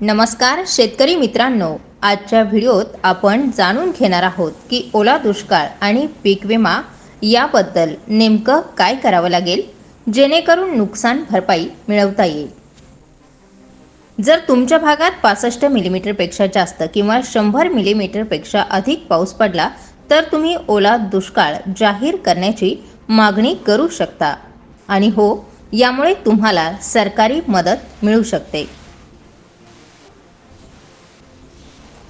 नमस्कार शेतकरी मित्रांनो. आजच्या व्हिडिओत आपण जाणून घेणार आहोत की ओला दुष्काळ आणि पीक विमा याबद्दल नेमकं काय करावं लागेल जेणेकरून नुकसान भरपाई मिळवता येईल. जर तुमच्या भागात पासष्ट मिलीमीटरपेक्षा जास्त किंवा शंभर मिलीमीटरपेक्षा अधिक पाऊस पडला तर तुम्ही ओला दुष्काळ जाहीर करण्याची मागणी करू शकता. आणि हो यामुळे तुम्हाला सरकारी मदत मिळू शकते.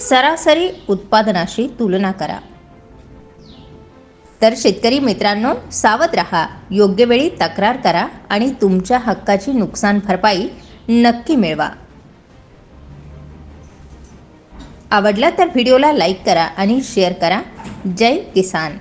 सरासरी उत्पादनाशी तुलना करा. तर शेतकरी मित्रांनो सावध रहा योग्य वेळी तक्रार करा आणि तुमच्या हक्काची नुकसान भरपाई नक्की मिळवा. आवडला तर व्हिडिओला लाईक करा आणि शेअर करा. जय किसान.